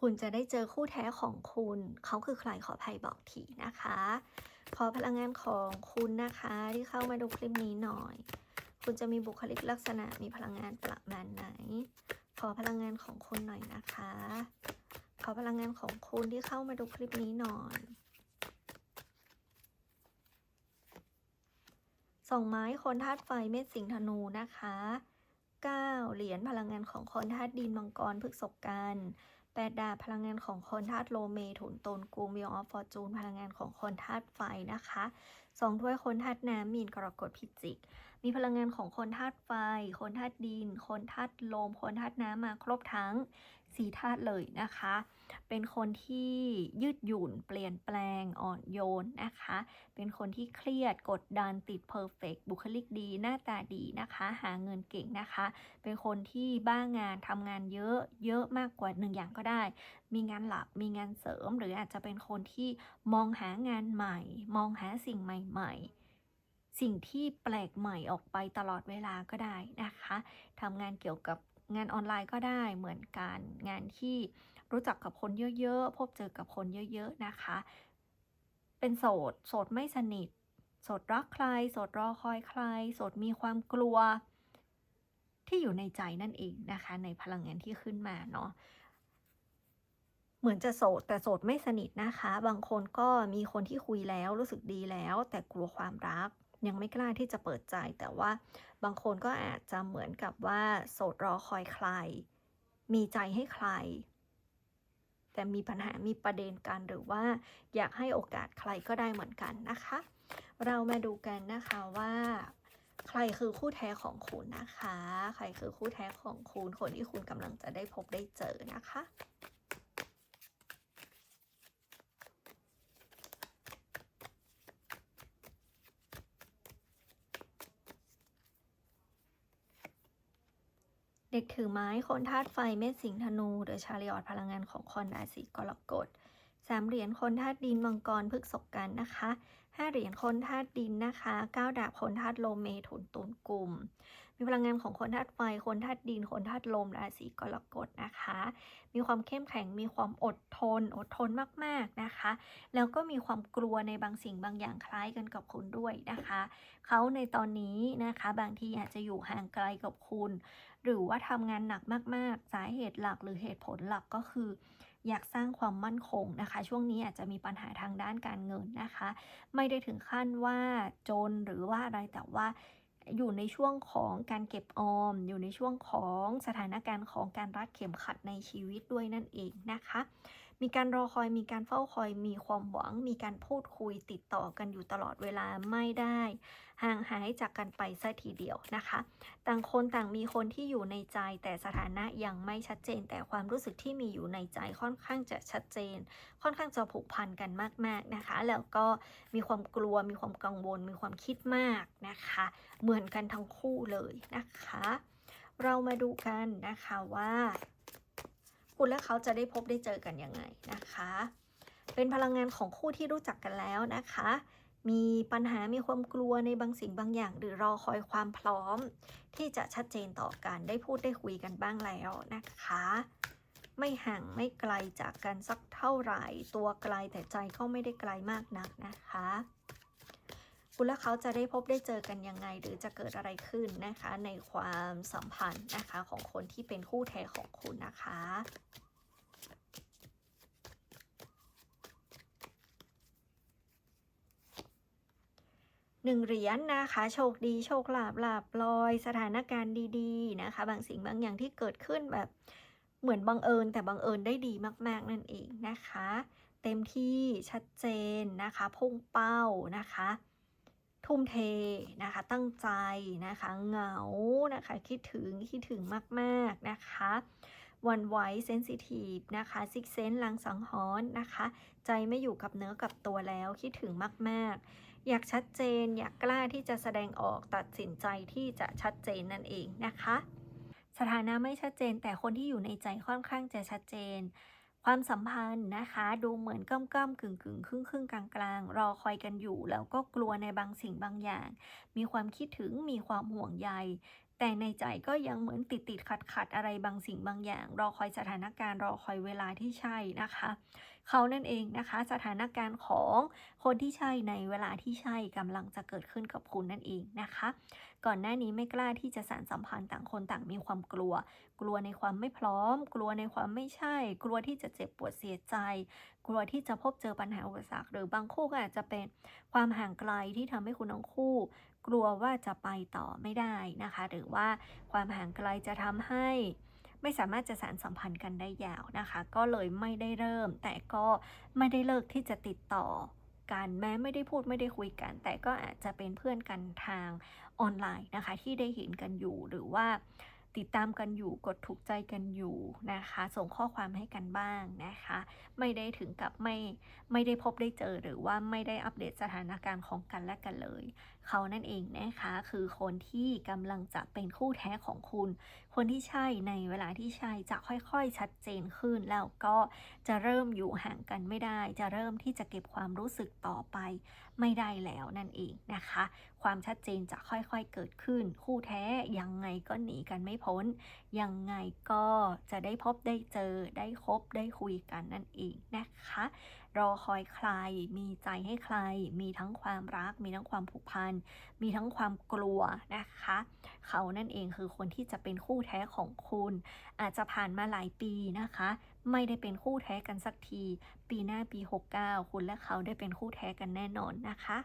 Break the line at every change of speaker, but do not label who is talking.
คุณจะได้เจอคู่แท้ของคุณ เขาคือใครขอภัยบอกทีนะคะ ขอพลังงานของคุณนะคะ ที่เข้ามาดูคลิปนี้หน่อย คุณจะมีบุคลิกลักษณะมีพลังงานประมาณไหน ขอพลังงานของคุณหน่อยนะคะ ขอพลังงานของคุณที่เข้ามาดูคลิปนี้หน่อยสองไม้คนธาตุไฟเมษสิงห์ธนูนะคะเก้าเหรียญพลังงานของคนธาตุดินมังกรพฤกษกกัน แปดดาบพลังงานของคนธาตุโลเมถุนตนกูมิวออฟฟอร์จูนพลังงานของคนธาตุไฟนะคะสองถ้วยคนธาตุน้ำมีนกรกฎพิจิก มีพลังงานของคนธาตุไฟ คนธาตุดิน คนธาตุลม คนธาตุน้ำมาครบทั้ง สีธาตุเลยนะคะ เป็นคนที่ยืดหยุ่นเปลี่ยนแปลงอ่อนโยนนะคะ เป็นคนที่เครียดกดดันติดเพอร์เฟกบุคลิกดี หน้าตาดีนะคะ หาเงินเก่งนะคะ เป็นคนที่บ้างานทำงานเยอะเยอะมากกว่าหนึ่งอย่างก็ได้ มีงานหลักมีงานเสริม หรืออาจจะเป็นคนที่มองหางานใหม่ มองหาสิ่งใหม่ ๆสิ่งที่แปลกใหม่ออกไปตลอดเวลาก็ได้นะคะ ทำงานเกี่ยวกับ งานออนไลน์ก็ได้เหมือนกันงานที่รู้จักกับคนเยอะๆ พบเจอกับคนเยอะๆนะคะ เป็นโสด โสดไม่สนิท โสดรักใคร โสดรอคอยใคร โสดมีความกลัว ที่อยู่ในใจนั่นเองนะคะ ในพลังงานที่ขึ้นมาเนาะเหมือนจะโสดแต่โสดไม่สนิทนะคะ บางคนก็มีคนที่คุยแล้วรู้สึกดีแล้ว แต่กลัวความรัก ยังไม่กล้าที่จะเปิดใจแต่ว่า บางคนก็อาจจะเหมือนกับว่า โสดรอคอยใคร มีใจให้ใคร แต่มีปัญหามีประเด็นกันหรือว่า อยากให้โอกาสใครก็ได้เหมือนกันนะคะ เรามาดูกันนะคะว่าใครคือคู่แท้ของคุณนะคะ ใครคือคู่แท้ของคุณ คนที่คุณกำลังจะได้พบได้เจอนะคะ ด็กถือไม้คนธาตุไฟเมษสิงห์ธนู เดอชาริออตพลังงานของคนราศีกรกฎสามเหรียญคนธาตุดินมังกรพฤกษกกันนะคะห้าเหรียญคนธาตุดินนะคะเก้าดาบคนธาตุโลเมถุนตุลกลุ่ม มีพลังงานของคนธาตุไฟ คนธาตุดิน คนธาตุลม ราศีกรกฎนะคะ มีความเข้มแข็ง มีความอดทน อดทนมากๆนะคะ แล้วก็มีความกลัวในบางสิ่งบางอย่างคล้ายกันกับคุณด้วยนะคะ เขาในตอนนี้นะคะ บางทีอาจจะอยู่ห่างไกลกับคุณ หรือว่าทำงานหนักมากๆ สาเหตุหลักหรือเหตุผลหลักก็คืออยากสร้างความมั่นคงนะคะ ช่วงนี้อาจจะมีปัญหาทางด้านการเงินนะคะ ไม่ได้ถึงขั้นว่าจนหรือว่าอะไรแต่ว่า อยู่ในช่วงของการเก็บออม อยู่ในช่วงของสถานการณ์ของการรัดเข็มขัดในชีวิตด้วยนั่นเองนะคะ มีการรอคอย มีการเฝ้าคอย มีความหวัง มีการพูดคุยติดต่อกันอยู่ตลอดเวลาไม่ได้ ห่างหายจากกันไปซะทีเดียวนะคะ ต่างคนต่างมีคนที่อยู่ในใจ แต่สถานะยังไม่ชัดเจน แต่ความรู้สึกที่มีอยู่ในใจค่อนข้างจะชัดเจน ค่อนข้างจะผูกพันกันมาก ๆนะคะ แล้วก็มีความกลัว มีความกังวล มีความคิดมากนะคะ เหมือนกันทั้งคู่เลยนะคะ เรามาดูกันนะคะว่า คุณและเขาจะได้พบได้เจอกันยังไงนะคะ เป็นพลังงานของคู่ที่รู้จักกันแล้วนะคะ มีปัญหามีความกลัวในบางสิ่งบางอย่าง หรือรอคอยความพร้อม ที่จะชัดเจนต่อกันได้พูดได้คุยกันบ้างแล้วนะคะ ไม่ห่างไม่ไกลจากกันสักเท่าไหร่ ตัวไกลแต่ใจก็ไม่ได้ไกลมากนักนะคะ คุณและเขาจะได้พบได้เจอกันยังไง หรือจะเกิดอะไรขึ้นนะคะ ในความสัมพันธ์นะคะของคนที่เป็นคู่แท้ของคุณนะคะหนึ่งเหรียญนะคะ โชคดีโชคลาภลาบลอย สถานการณ์ดีๆนะคะ บางสิ่งบางอย่างที่เกิดขึ้นแบบเหมือนบังเอิญ แต่บังเอิญได้ดีมาก ๆ นั่นเองนะคะ เต็มที่ชัดเจนนะคะ พุ่งเป้านะคะ ทุ่มเทนะคะ ตั้งใจนะคะ เหงานะคะ คิดถึง คิดถึงมากๆนะคะวันไหวเซนซิทีฟนะคะซิกเซนลังสังหรณ์นะคะ ใจไม่อยู่กับเนื้อกับตัวแล้วคิดถึงมาก ๆ อยากชัดเจนอยากกล้าที่จะแสดงออกตัดสินใจที่จะชัดเจนนั่นเองนะคะ สถานะไม่ชัดเจนแต่คนที่อยู่ในใจค่อนข้างจะชัดเจน ความสัมพันธ์นะคะ ดูเหมือนก้มก้มกึ่งกึ่งครึ่งครึ่งกลางกลางๆรอคอยกันอยู่ แล้วก็กลัวในบางสิ่งบางอย่าง มีความคิดถึงมีความห่วงใย แต่ในใจก็ยังเหมือนติดติดขัดขัดอะไรบางสิ่งบางอย่าง รอคอยสถานการณ์รอคอยเวลาที่ใช่นะคะ เขานั่นเองนะคะ สถานการณ์ของคนที่ใช่ในเวลาที่ใช่กำลังจะเกิดขึ้นกับคุณนั่นเองนะคะ ก่อนหน้านี้ไม่กล้าที่จะสานสัมพันธ์ต่างคนต่างมีความกลัว กลัวในความไม่พร้อม กลัวในความไม่ใช่ กลัวที่จะเจ็บปวดเสียใจ กลัวที่จะพบเจอปัญหาอุปสรรคหรือบางคู่ก็อาจจะเป็นความห่างไกลที่ทำให้คุณทั้งคู่ กลัวว่าจะไปต่อไม่ได้นะคะ หรือว่าความห่างไกลจะทำให้ไม่สามารถจะสานสัมพันธ์กันได้ยาวนะคะ ก็เลยไม่ได้เริ่ม แต่ก็ไม่ได้เลิกที่จะติดต่อกันแม้ไม่ได้พูดไม่ได้คุยกัน แต่ก็อาจจะเป็นเพื่อนกันทางออนไลน์นะคะ ที่ได้เห็นกันอยู่หรือว่าติดตามกันอยู่กดถูกใจกันอยู่นะคะ ส่งข้อความให้กันบ้างนะคะ ไม่ได้ถึงกับไม่ไม่ได้พบได้เจอหรือว่าไม่ได้อัปเดตสถานการณ์ของกันและกันเลย เขานั่นเองนะคะ คือคนที่กำลังจะเป็นคู่แท้ของคุณ คนที่ใช่ในเวลาที่ใช่จะค่อยๆชัดเจนขึ้น แล้วก็จะเริ่มอยู่ห่างกันไม่ได้ จะเริ่มที่จะเก็บความรู้สึกต่อไป ไม่ได้แล้วนั่นเองนะคะ ความชัดเจนจะค่อยๆเกิดขึ้น คู่แท้ยังไงก็หนีกันไม่พ้น ยังไงก็จะได้พบได้เจอได้คบได้คุยกันนั่นเองนะคะรอคอยใคร มีใจให้ใคร มีทั้งความรัก มีทั้งความผูกพัน มีทั้งความกลัวนะคะ เขานั่นเองคือคนที่จะเป็นคู่แท้ของคุณ อาจจะผ่านมาหลายปีนะคะ ไม่ได้เป็นคู่แท้กันสักที ปีหน้าปี 69 คุณและเขาได้เป็นคู่แท้กันแน่นอนนะคะ